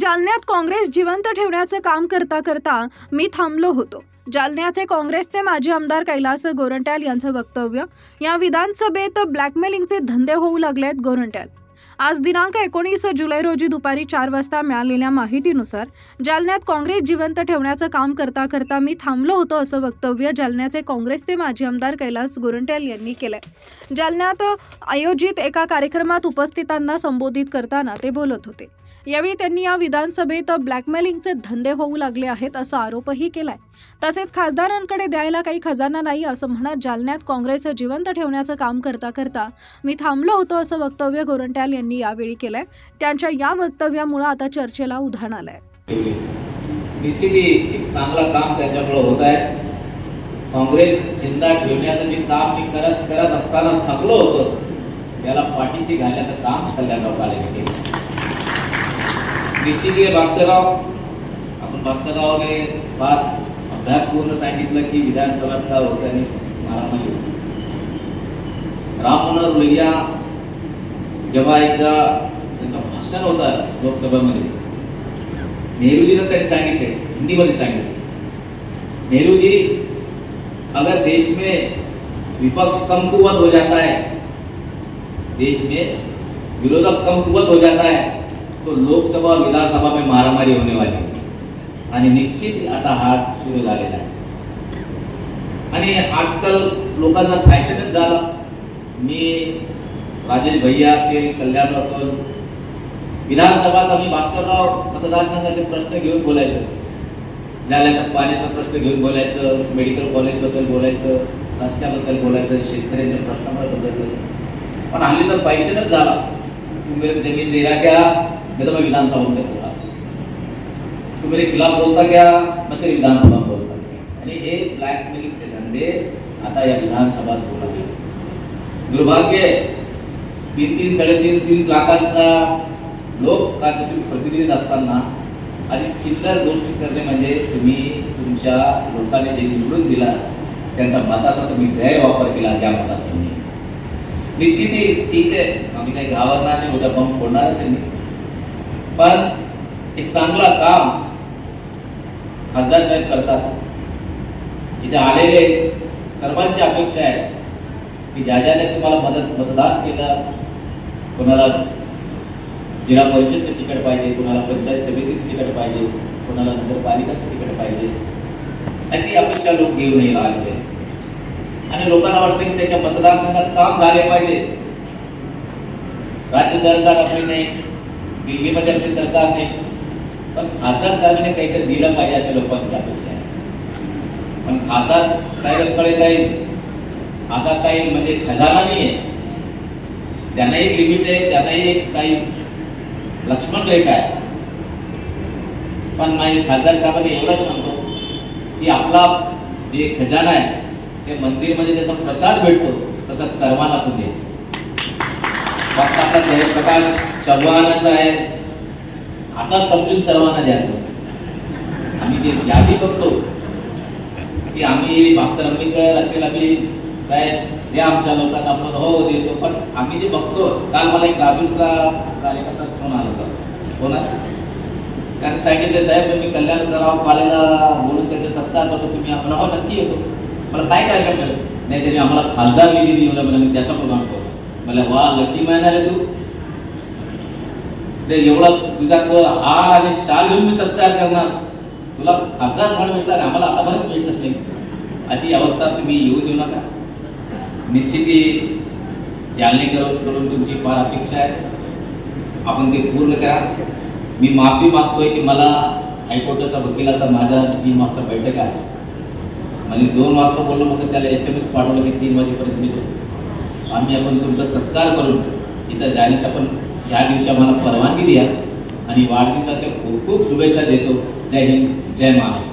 जालन्यात काँग्रेस जिवंत ठेवण्याचं काम करता करता मी थांबलो होतो. जालन्याचे काँग्रेसचे माजी आमदार कैलास गोरंट्याल यांचं वक्तव्य या विधानसभेत ब्लॅकमेलिंगचे धंदे होऊ लागलेत गोरंट्याल. आज दिनांक एकोणीस जुलै रोजी दुपारी चार वाजता मिळालेल्या माहितीनुसार जालन्यात काँग्रेस जिवंत ठेवण्याचं काम करता करता मी थांबलो होतो असं वक्तव्य जालन्याचे काँग्रेसचे माजी आमदार कैलास गोरंट्याल यांनी केलंय. जालन्यात आयोजित एका कार्यक्रमात उपस्थितांना संबोधित करताना ते बोलत होते. यावेळी त्यांनी या विधानसभेत ब्लॅकमेलिंगचे धंदे होऊ लागले आहेत असा आरोपही केलाय. तसेच खासदारांकडे द्यायला काही खजाना नाही असं म्हणत जालन्यात काँग्रेस जिवंत ठेवण्याचं काम करता करता मी थांबलो होतो असं वक्तव्य गोरंट्याल यांनी यावेळी केलंय. त्यांच्या या वक्तव्यामुळे आता चर्चेला उधाण आलंय. एक चांगलं काम त्याच्यामुळे होत आहे. काँग्रेस चिंता ठेवण्याचं जे काम मी करत करत असताना थकलो होतो त्याला पाठीशी घालण्याचं काम कल्याणराव काळे केलं. निश्चित हे भास्करराव आपण भास्कररावने फार अभ्यासपूर्ण सांगितलं की विधानसभा का होतं आणि मारामारी होती. राम मनोहर लोहिया जेव्हा एकदा त्यांचं भाषण होतं लोकसभेमध्ये, नेहरूजीनं त्यांनी सांगितले, हिंदीमध्ये सांगितले. नेहरू जी अगर देश में विपक्ष कम कुवत हो जाता है, देश में विरोधक कम कुवत हो जाता है तो लोकसभा और विधानसभा में मारामारी होने वाली. है आणि निश्चित आता हा सुरू झालेला आहे. आणि आजकाल लोकांचा फॅशनच झाला. मी राजेश भैया असेल कल्याण असेल विधानसभात आम्ही भास्करराव मतदारसंघाचे प्रश्न घेऊन बोलायचं. जालन्याचा पाण्याचा प्रश्न घेऊन बोलायचं मेडिकल कॉलेजबद्दल बोलायचं रस्त्याबद्दल बोलायचं शेतकऱ्यांच्या प्रश्नाबद्दल बोलायचं. पण हल्ली तर फॅशनच झाला. तुम्ही जमीन दे मैं तो मैं विधानसभा में बोला। तू मेरे खिलाफ बोलता क्या? मैं तेरी विधानसभा में बोलता। आणि हे ब्लॅकमेलिंगचे धंदे आता या विधानसभात होऊ लागले दुर्भाग्य तीन तीन साडेतीन तीन लाखांचा लोक तुम्ही प्रतिनिधी असताना आणि चिल्लर गोष्टी करणे म्हणजे तुम्ही तुमच्या लोकांनी जे निवडून दिला, त्यांचा मताचा तुम्ही गैरवापर केला त्या मतासंधी निश्चितही ठीक आहे. आम्ही काही घाबरणार नाही उद्या बंब फोडणारच आहे. नाही पण एक चांगला काम खासदार साहेब करतात. इथे आलेले सर्वांची अपेक्षा आहे की ज्या ज्याने तुम्हाला मदत मतदान केलं कोणाला जिल्हा परिषदचं तिकीट पाहिजे कोणाला पंचायत समितीचं तिकीट पाहिजे कोणाला नगरपालिकाचं तिकीट पाहिजे अशी अपेक्षा लोक घेऊन येईल आले आणि लोकांना वाटतं की त्याच्या मतदारसंघात काम झाले पाहिजे. राज्य सरकार आपली नाही. दिल्लीमध्ये आपली सरकार नाही. पण खासदार साहेबांनी काहीतरी दिलं पाहिजे असं लोकांची अपेक्षा. आहे पण खासदार साहेबांकडे काही असा काही म्हणजे खजाना नाही आहे त्यांनाही एक लिमिट आहे त्यांनाही एक काही लक्ष्मण रेखा आहे. पण नाही खासदार साहेबांनी एवढंच म्हणतो की आपला जे खजाना आहे ते मंदिरमध्ये जसा प्रसाद भेटतो तसा सर्वांना तो फक्त आपला जयप्रकाश चव्हाणाचा आहे. आता समजून सर्वांना द्या. आम्ही जे यादी बघतो की आम्ही भास्कर आंबेडकर असेल आम्ही साहेब द्या आमच्या लोकांना आपण हो देतो. पण आम्ही जे बघतो काल मला एक राजूचा कार्यकर्ता फोन आला होता. कोणा त्याने सांगितले साहेब तुम्ही कल्याणराव पाल्याला बोलून त्याचे सत्ता करतो तुम्ही आम्हाला हो नक्की येतो. मला काय कार्यक्रम केलं? नाही त्यांनी आम्हाला खासदार निधी दिला मला मी त्याचा प्रोग्राम आणतो. मला वा लकी मिळणार आहे तू. ते एवढा तुझा तो हार आणि शाल घेऊन मी सत्कार करणार. तुला खासदार फळ भेटला आम्हाला आतापर्यंत भेटत नाही. अशी अवस्था तुम्ही येऊ देऊ नका. निश्चिती जालनेकरांकडून तुमची फार अपेक्षा आहे. आपण ते पूर्ण करा. मी माफी मागतोय की मला हायकोर्टाचा वकिलाचा माझा तीन वाजता बैठक आहे. म्हणजे दोन वाजता बोललो मग त्याला एस एम एस पाठवलं की तीन वाजेपर्यंत मी येतो. आम्ही आपण तुमचा सत्कार करून इथं जाण्याचा पण या दिवशी आम्हाला परवानगी द्या. आणि वाढदिवसाच्या खूप खूप शुभेच्छा देतो. जय हिंद जय महाराष्ट्र.